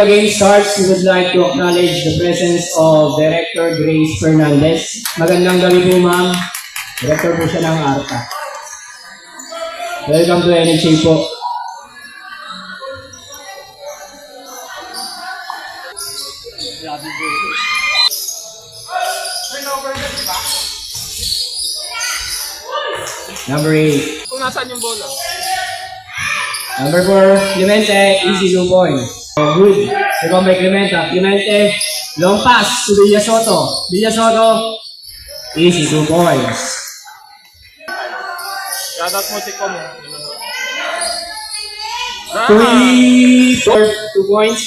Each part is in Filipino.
The game starts, we would like to acknowledge the presence of Director Grace Fernandez. Magandang gabi po, ma'am. Director po siya ng ARTA. Welcome to NHA po. Number 8. Kung nasaan yung bola. Number 4, Clemente, easy 2 points. Good. Second by Clemente. Clemente, long pass to Villa Soto. Villa Soto, easy 2 points. Shoutout mo si Kom. Ah, 3, 4, 2 points.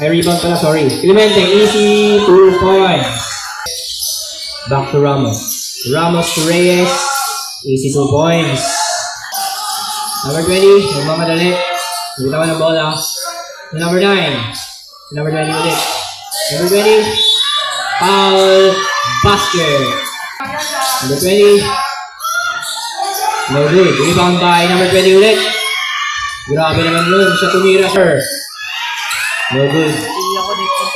Ay, rebound pala, sorry. Clemente, easy 2 points. Back to Ramos. Ramos to Reyes, easy 2 points. Number 20, nagmamadali. Nabitawan ng bola. Number 9, number 20 ulit. Number 20, foul basket. Number 20, no good. Rebound by number 20 ulit. Grabe naman nun. Siya tumira, sir. No good.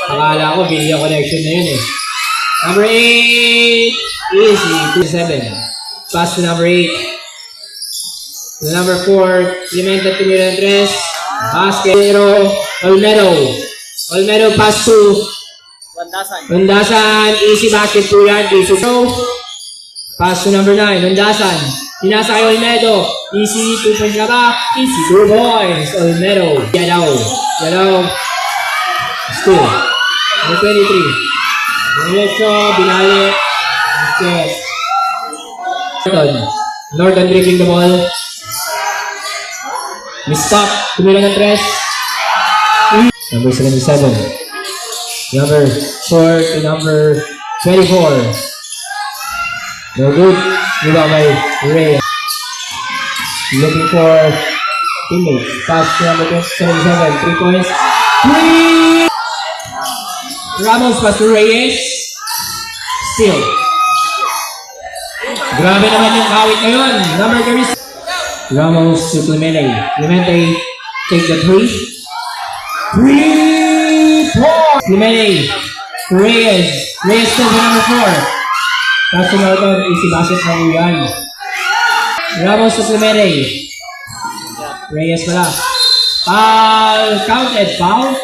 Akala ko, Villa connection na yun eh. Number 8, easy, 2-7. Pass to number 8. Number 4, Clemente tumira ng zero, Olmedo. Olmedo pass to Bandasan. Hundasan, easy basket po yan, easy go. Pass to number 9, Hundasan. Pinasa kay Olmedo. Easy, 2 points na ba? Easy, 2 points. Olmedo. Yadaw. Yadaw. Still. Number 23. Diretso, binali. Basket. Norton. Norton dribbling the ball. Mistop. Tumira ng tres. Number 77. Number 4 to number 24. No good. Diba may Ray. Looking for teammate. Pass to number 77. Three points. Three! Ramos pass to Reyes. Still. Grabe naman yung kawit ngayon. Number 36. Ramos to Clemente. Clemente take the three. Three points. Clemente. Reyes. Reyes to the number four. Pass to Norton. Easy basket na yan. Ramos to Clemente. Reyes pala. Foul. Counted. Foul.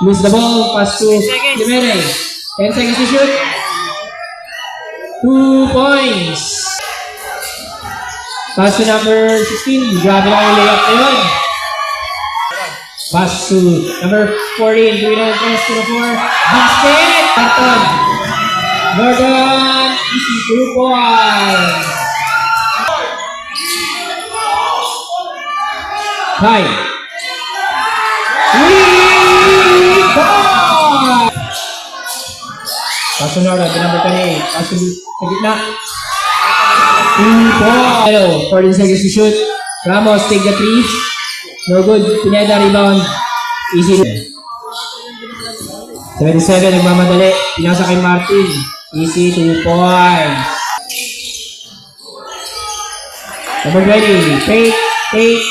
Lose the ball. Pass to Clemente. 10 seconds to shoot. Two points. Pass to number 16. Grabe lang yung layup na yun. Pass to number 14. Three na pass to the four. Basket! Norton. Norton. Easy two points. Five. Three. Pass to. To number 28. Pass to sa gitna. Two. Hello. 14 seconds to shoot. Ramos take the three. No good. Pineda rebound. Easy. 77 nagmamadali. Pinasa kay Martin. Easy 2 points. Number 20. Take. Take.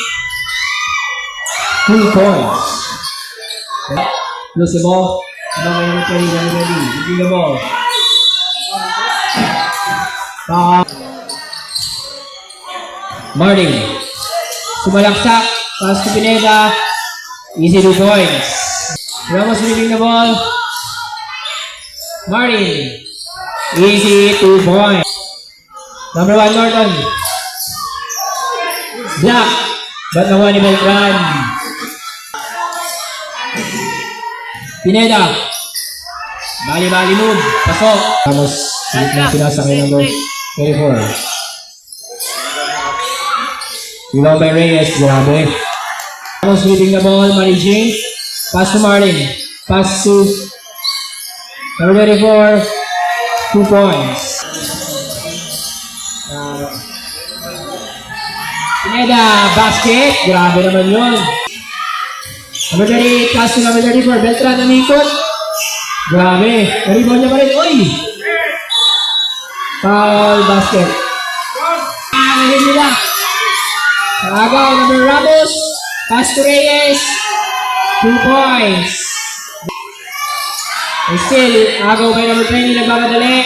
2 points. Lose the ball. Number 20. Number 20. Lose the ball. Ah. Martin. Sumalaksak. Pass to Pineda. Easy two points. Ramos winning the ball. Martin. Easy two points. Number one, Norton. Black. But nakuha ni Beltran. Pineda. Bali-bali move. Pasok. Ramos. Pinasa kay number 24. By Reyes. Grabe. Ramos leading the ball. James. Pass to Martin. Pass to number 24. Two points. Uh, Pineda. Basket. Grabe naman yun. Number 30. Pass to number 34. Beltran. Namikot. Grabe. Rebound niya pa rin. Uy! Foul basket. Ah, nahid Agaw, number Ramos. Pass Reyes. Two points. And still, agaw by number 20, nagmamadali.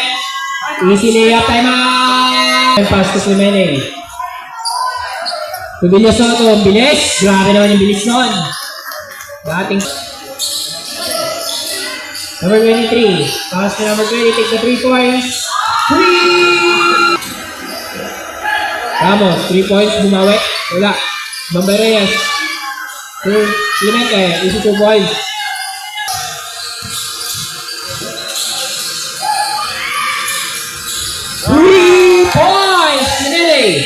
Easy layup, time out! And pass to Slimene. Tubilya Soto, ang bilis. Grabe naman yung bilis nun. Dating... Number 23. Pass to number 20, take the three points. Three! Ramos, three points, bumawi. Wala. Bambay Reyes. Two, Clemente, easy two points. Three points! Clemente!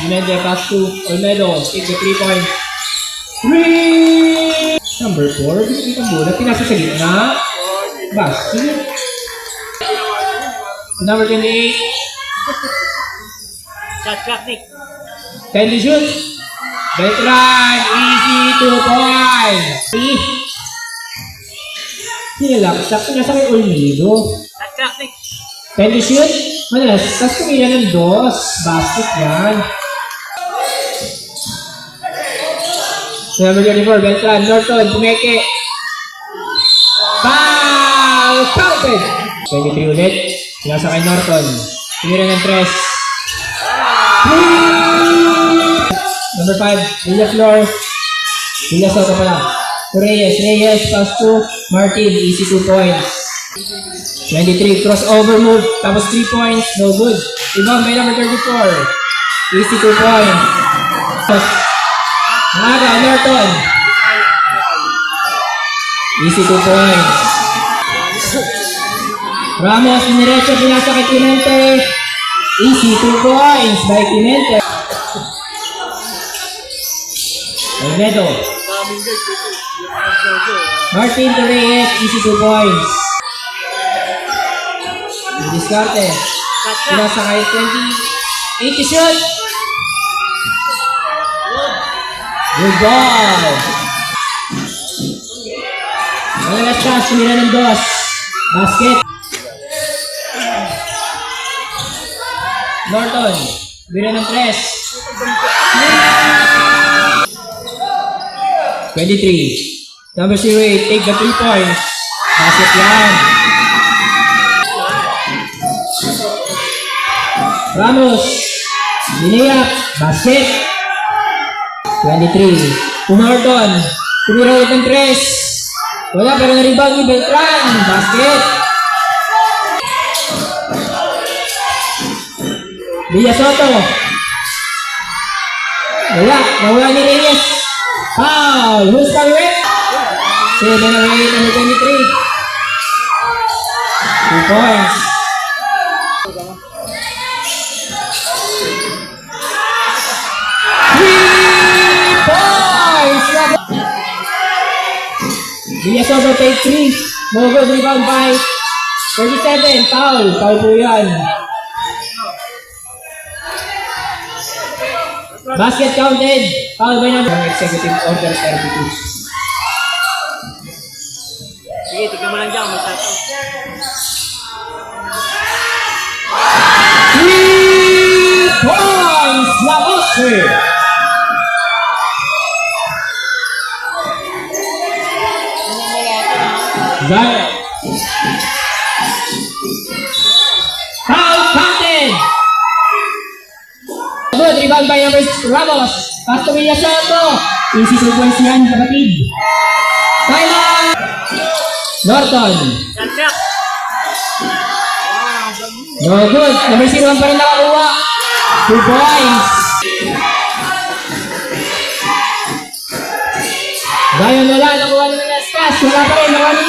Clemente pass to Olmedo. Take the three points. Three! Number four, binigay ang bola. Pinasa sa gitna. Basket. Number 28. Shot clock, Nick. Can you shoot? Beltran, easy two points. See? Sinalaksak, pinasa kay Olmedo. Shot clock, Nick. Can you shoot? Manas, tapos kumila ng dos. Basket yan. Number 24, Beltran, Norton, Pumeke. Foul! Counted! 23 ulit. Pinasa kay Norton. Tumira ng tres. Number 5, Villa Flor. Villa Soto pala. To Reyes. Reyes pass to Martin. Easy 2 points. 23, crossover move. Tapos 3 points. No good. Rebound by number 34. Easy 2 points. Naga, Norton. Easy 2 points. Ramos, Minerecho, pinasa kay Clemente. Easy 2 points by Clemente. Olmedo. Martin Torres, easy 2 points. Shot clock. Pinasa kay 20. 80 shot. Good ball. Ang last chance, tumira ng dos. Basket. Norton. Tumira ng tres. 23. Number 08, take the 3 points. Basket yan. Ramos. Liniyak. Basket. 23. Pumarton. Tumira ulit ng 3. Wala, pero na-rebound ni Beltran. Basket. Villa Soto. Wala, nawala ni Reyes. Foul. Who's coming with? Seven eight, number 23. Two points. Three points! Villa Soto take three. No rebound by 37. Foul. Foul po yan. Basket counted. Foul by number. Executive order 32. Sige, tignan mo lang dyan. May shot out. Three points! Laostre! Good, rebound by number Ramos. Pass to Villa Soto. Easy two points yan, kapatid. Timeout! Norton. No good. Number 01 pa rin nakakuha. Two points. Zion wala. Nakuha ni Velasquez. Wala pa rin. Nakuha ni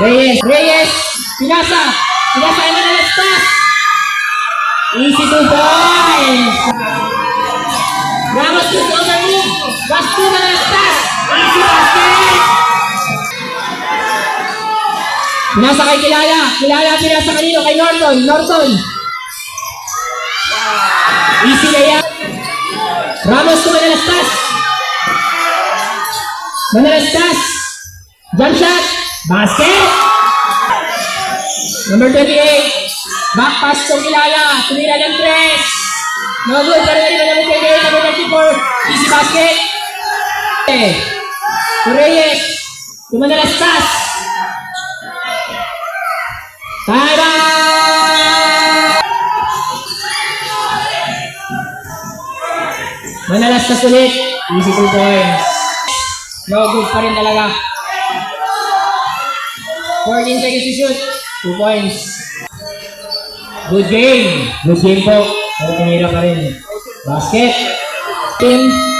Reyes. Reyes. Pinasa. Pinasa kay Velasquez. Easy two points. Ramos to the move. Pass to Velasquez. Easy basket. Pinasa kay Kilala. Kilala pinasa kanino? Kay Norton. Norton. Easy layup. Ramos to Manalastas. Manalastas. Jump shot. Basket. Number 28. Back pass to Kilala. Tumira ng tres. No good. Pero hindi ba naman 28. Number 34. Easy basket. Eh, to Reyes. To Manalastas. Time out! Manalastas ulit. Easy two points. No good pa rin talaga. 14 seconds to shoot. 2 points. Good game. Good game po. Pero tinira pa rin. Basket. Team